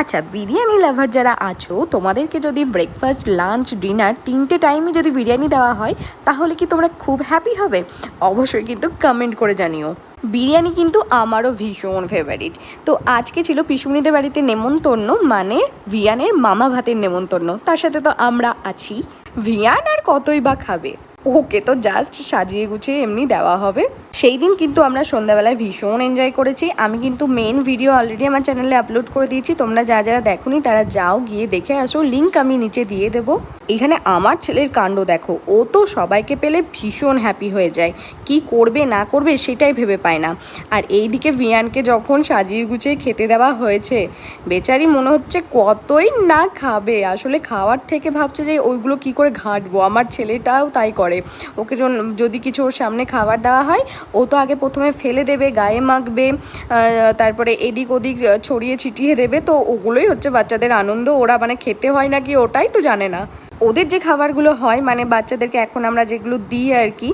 আচ্ছা বিরিয়ানি লাভার যারা আছো, তোমাদেরকে যদি ব্রেকফাস্ট লাঞ্চ ডিনার তিনটে টাইমে যদি বিরিয়ানি দেওয়া হয়, তাহলে কি তোমরা খুব হ্যাপি হবে? অবশ্যই কিন্তু কমেন্ট করে জানিও। বিরিয়ানি কিন্তু আমারও ভীষণ ফেভারিট তো আজকে ছিল পিসুমনিদের বাড়িতে নেমন্তন্ন মানে ভিয়ানের মামা ভাতের নেমন্তন্ন। তার সাথে তো আমরা আছি। ভিয়ান আর কতই বা খাবে? ওকে তো জাস্ট সাজিয়ে গুছিয়ে এমনি দেওয়া হবে। সেই দিন কিন্তু আমরা সন্ধ্যাবেলায় ভীষণ এনজয় করেছি। আমি কিন্তু মেন ভিডিও অলরেডি আমার চ্যানেলে আপলোড করে দিয়েছি। তোমরা যা যারা দেখোনি, তারা যাও গিয়ে দেখে আসো। লিঙ্ক আমি নিচে দিয়ে দেবো। এখানে আমার ছেলের কাণ্ড দেখো। ও তো সবাইকে পেলে ভীষণ হ্যাপি হয়ে যায়। কি করবে, না করবে সেটাই ভেবে পায় না। আর এই দিকে ভিয়ানকে যখন সাজিয়ে গুছিয়ে খেতে দেওয়া হয়েছে, বেচারি মনে হচ্ছে কতই না খাবে। আসলে খাওয়ার থেকে ভাবছে যে ওইগুলো কি করে ঘাঁটবো। আমার ছেলেটাও তাই করে। ওকে যদি কিছু ওর সামনে খাবার দেওয়া হয়, ও তো আগে প্রথমে ফেলে দেবে, গায়ে মাখবে তারপরে এদিক ওদিক ছড়িয়ে ছিটিয়ে দেবে। তো ওগুলোই হচ্ছে বাচ্চাদের আনন্দ। ওরা মানে খেতে হয় নাকি ওটাই তো জানে না। ওদের যে খাবারগুলো হয় মানে বাচ্চাদেরকে এখন আমরা যেগুলো দিই আর কি,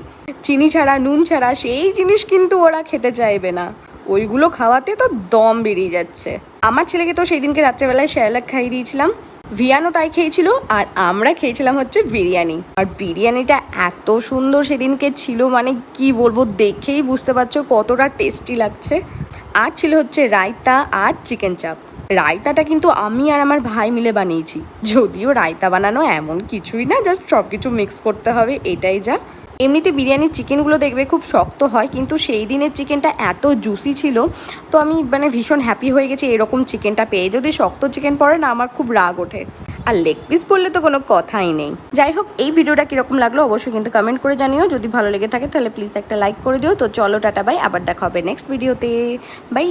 চিনি ছাড়া, নুন ছাড়া, সেই জিনিস কিন্তু ওরা খেতে চাইবে না। ওইগুলো খাওয়াতে তো দম বেরিয়ে যাচ্ছে। আমার ছেলেকে তো সেই দিনকে রাত্রেবেলায় শ্যালাক খাইয়ে দিয়েছিলাম। ভিয়ানও তাই খেয়েছিল, আর আমরা খেয়েছিলাম হচ্ছে বিরিয়ানি। আর বিরিয়ানিটা এত সুন্দর সেদিনকে ছিল মানে কি বলব, দেখেই বুঝতে পারছ কতটা টেস্টি লাগছে। আর ছিল হচ্ছে রায়তা আর চিকেন চাপ। রায়তাটা কিন্তু আমি আর আমার ভাই মিলে বানিয়েছি। যদিও রায়তা বানানো এমন কিছুই না জাস্ট সব কিছু মিক্স করতে হবে, এটাই যা। এমনিতে বিরিয়ানির চিকেনগুলো দেখবে খুব শক্ত হয়, কিন্তু সেই দিনের চিকেনটা এত জুসি ছিল, তো আমি মানে ভীষণ হ্যাপি হয়ে গেছি এরকম চিকেনটা পেয়ে। যদি শক্ত চিকেন পড়ে না, আমার খুব রাগ ওঠে। আর লেগ পিস বললে তো কোনো কথাই নেই। যাই হোক, এই ভিডিওটা কীরকম লাগল অবশ্যই কিন্তু কমেন্ট করে জানিও। যদি ভালো লেগে থাকে, তাহলে প্লিজ একটা লাইক করে দিও। তো চলো, টাটা বাই আবার দেখা হবে নেক্সট ভিডিওতে বাই